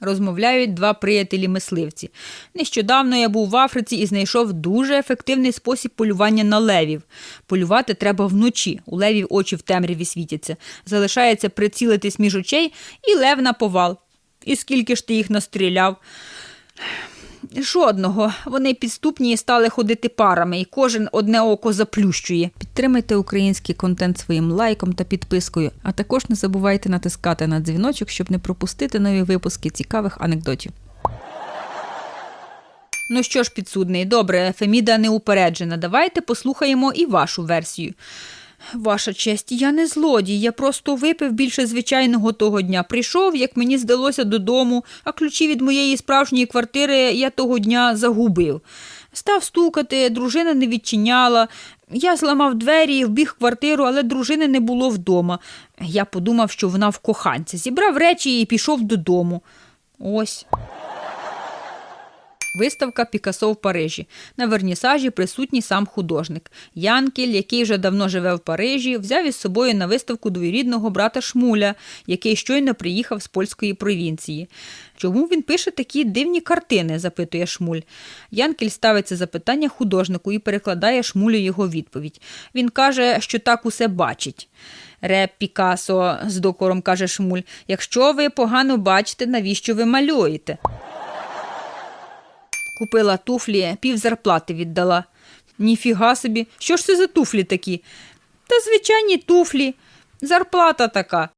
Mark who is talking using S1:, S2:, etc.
S1: Розмовляють два приятелі-мисливці. Нещодавно я був в Африці і знайшов дуже ефективний спосіб полювання на левів. Полювати треба вночі. У левів очі в темряві світяться. Залишається прицілитись між очей і лев на повал. І скільки ж ти їх настріляв? Жодного. Вони підступні і стали ходити парами, і кожен одне око заплющує. Підтримайте український контент своїм лайком та підпискою, а також не забувайте натискати на дзвіночок, щоб не пропустити нові випуски цікавих анекдотів. Ну що ж, підсудний, добре, Феміда не упереджена. Давайте послухаємо і вашу версію. Ваша честь, я не злодій, я просто випив більше звичайного того дня. Прийшов, як мені здалося, додому, а ключі від моєї справжньої квартири я того дня загубив. Став стукати, дружина не відчиняла. Я зламав двері вбіг в квартиру, але дружини не було вдома. Я подумав, що вона в коханця. Зібрав речі і пішов додому. Ось. Виставка Пікасо в Парижі. На вернісажі присутній сам художник. Янкель, який вже давно живе в Парижі, взяв із собою на виставку двоюрідного брата Шмуля, який щойно приїхав з польської провінції. Чому він пише такі дивні картини? запитує Шмуль. Янкель ставить це запитання художнику і перекладає Шмулю його відповідь. Він каже, що так усе бачить. Реп Пікасо, з докором каже Шмуль, якщо ви погано бачите, навіщо ви малюєте? Купила туфлі, пів зарплати віддала. Ніфіга собі, що ж це за туфлі такі? Та звичайні туфлі. Зарплата така.